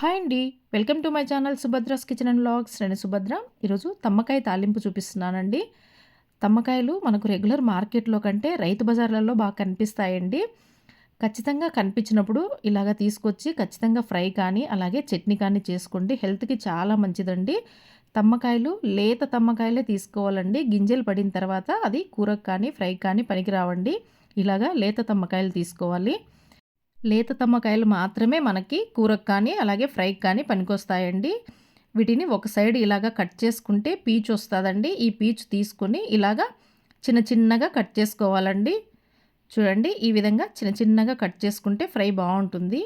Hi అండి. Welcome to my channel Subhadra's kitchen and vlogs నేను సుభద్ర. ఈరోజు తమ్మకాయ తాలింపు చూపిస్తున్నానండి. తమ్మకాయలు మనకు రెగ్యులర్ మార్కెట్లో కంటే రైతు బజార్లలో బాగా కనిపిస్తాయండి. ఖచ్చితంగా కనిపించినప్పుడు ఇలాగ తీసుకొచ్చి ఖచ్చితంగా ఫ్రై కానీ అలాగే చట్నీ కానీ చేసుకోండి. హెల్త్కి చాలా మంచిదండి. తమ్మకాయలు లేత తమ్మకాయలే తీసుకోవాలండి. గింజలు పడిన తర్వాత అది కూరకు కానీ ఫ్రై కానీ పనికి రావండి ఇలాగా లేత తమ్మకాయలు తీసుకోవాలి. లేత తమ్మకాయలు మాత్రమే మనకి కూరకు కానీ అలాగే ఫ్రైకి కానీ పనికొస్తాయండి. వీటిని ఒక సైడ్ ఇలాగ కట్ చేసుకుంటే పీచు వస్తుందండి. ఈ పీచు తీసుకుని ఇలాగా చిన్న చిన్నగా కట్ చేసుకోవాలండి. చూడండి ఈ విధంగా చిన్న చిన్నగా కట్ చేసుకుంటే ఫ్రై బాగుంటుంది.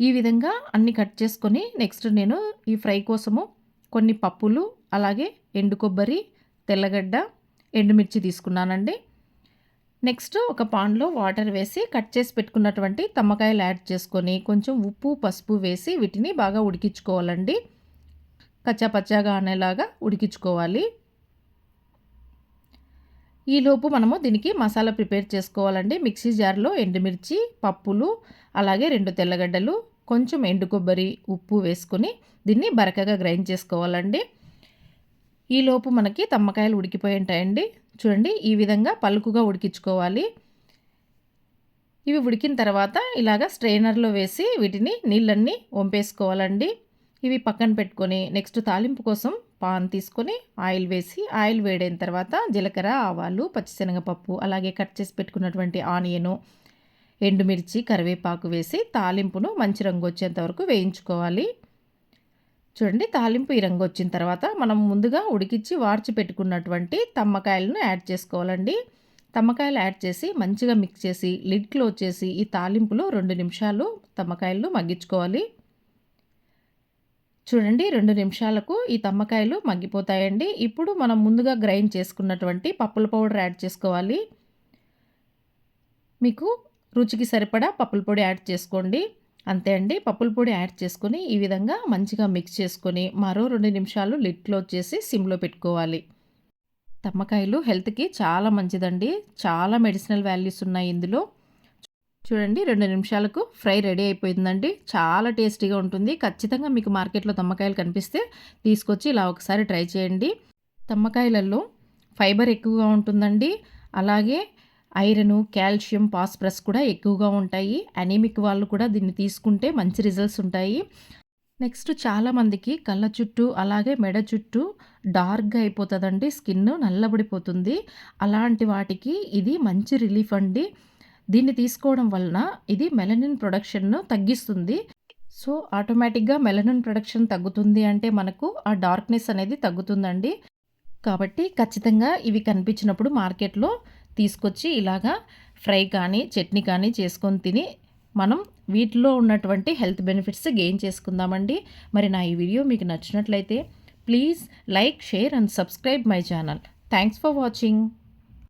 ఈ విధంగా అన్ని కట్ చేసుకొని నెక్స్ట్ నేను ఈ ఫ్రై కోసము కొన్ని పప్పులు అలాగే ఎండు కొబ్బరి తెల్లగడ్డ ఎండుమిర్చి తీసుకున్నానండి. నెక్స్ట్ ఒక పాన్లో వాటర్ వేసి కట్ చేసి పెట్టుకున్నటువంటి తమ్మకాయలు యాడ్ చేసుకొని కొంచెం ఉప్పు పసుపు వేసి వీటిని బాగా ఉడికించుకోవాలండి. కచ్చాపచ్చాగా అనేలాగా ఉడికించుకోవాలి. ఈలోపు మనము దీనికి మసాలా ప్రిపేర్ చేసుకోవాలండి. మిక్సీ జార్లో ఎండుమిర్చి పప్పులు అలాగే రెండు తెల్లగడ్డలు కొంచెం ఎండు కొబ్బరి ఉప్పు వేసుకొని దీన్ని బరకగా గ్రైండ్ చేసుకోవాలండి. ఈలోపు మనకి తమ్మకాయలు ఉడికిపోయి ఉంటాయండి చూడండి ఈ విధంగా పలుకుగా ఉడికించుకోవాలి. ఇవి ఉడికిన తర్వాత ఇలాగ స్ట్రైనర్లో వేసి వీటిని నీళ్ళన్నీ వంపేసుకోవాలండి. ఇవి పక్కన పెట్టుకొని నెక్స్ట్ తాలింపు కోసం పాన్ తీసుకొని ఆయిల్ వేసి ఆయిల్ వేడైన తర్వాత జీలకర్ర ఆవాలు పచ్చిశనగపప్పు అలాగే కట్ చేసి పెట్టుకున్నటువంటి ఆనియను ఎండుమిర్చి కరివేపాకు వేసి తాలింపును మంచి రంగు వచ్చేంత వరకు వేయించుకోవాలి. చూడండి తాలింపు ఈ రంగు వచ్చిన తర్వాత మనం ముందుగా ఉడికిచ్చి వార్చి పెట్టుకున్నటువంటి తమ్మకాయలను యాడ్ చేసుకోవాలండి. తమ్మకాయలు యాడ్ చేసి మంచిగా మిక్స్ చేసి లిడ్ క్లోజ్ చేసి ఈ తాలింపులో రెండు నిమిషాలు తమ్మకాయలను మగ్గించుకోవాలి. చూడండి రెండు నిమిషాలకు ఈ తమ్మకాయలు మగ్గిపోతాయండి. ఇప్పుడు మనం ముందుగా గ్రైండ్ చేసుకున్నటువంటి పప్పుల పౌడర్ యాడ్ చేసుకోవాలి. మీకు రుచికి సరిపడా పప్పుల పొడి యాడ్ చేసుకోండి. అంతే అండి. పప్పుల పొడి యాడ్ చేసుకొని ఈ విధంగా మంచిగా మిక్స్ చేసుకొని మరో రెండు నిమిషాలు లిడ్ క్లోజ్ చేసి సిమ్లో పెట్టుకోవాలి. తమ్మకాయలు హెల్త్కి చాలా మంచిదండి. చాలా మెడిసినల్ వాల్యూస్ ఉన్నాయి ఇందులో. చూడండి రెండు నిమిషాలకు ఫ్రై రెడీ అయిపోయిందండి. చాలా టేస్టీగా ఉంటుంది. ఖచ్చితంగా మీకు మార్కెట్లో తమ్మకాయలు కనిపిస్తే తీసుకొచ్చి ఇలా ఒకసారి ట్రై చేయండి. తమ్మకాయలలో ఫైబర్ ఎక్కువగా ఉంటుందండి. అలాగే ఐరన్ కాల్షియం పాస్ప్రస్ కూడా ఎక్కువగా ఉంటాయి. అనీమిక్ వాళ్ళు కూడా దీన్ని తీసుకుంటే మంచి రిజల్ట్స్ ఉంటాయి. నెక్స్ట్ చాలామందికి కళ్ళ చుట్టూ అలాగే మెడ చుట్టూ డార్క్గా అయిపోతుందండి. స్కిన్ నల్లబడిపోతుంది. అలాంటి వాటికి ఇది మంచి రిలీఫ్ అండి. దీన్ని తీసుకోవడం వలన ఇది మెలనిన్ ప్రొడక్షన్ను తగ్గిస్తుంది. సో ఆటోమేటిక్గా మెలనిన్ ప్రొడక్షన్ తగ్గుతుంది అంటే మనకు ఆ డార్క్నెస్ అనేది తగ్గుతుందండి. కాబట్టి ఖచ్చితంగా ఇవి కనిపించినప్పుడు మార్కెట్లో తీసుకొచ్చి ఇలాగా ఫ్రై కానీ చట్నీ కానీ చేసుకొని తిని మనం వీటిలో ఉన్నటువంటి హెల్త్ బెనిఫిట్స్ గెయిన్ చేసుకుందామండి. మరి నా ఈ వీడియో మీకు నచ్చినట్లయితే please like share and subscribe my channel. Thanks for watching.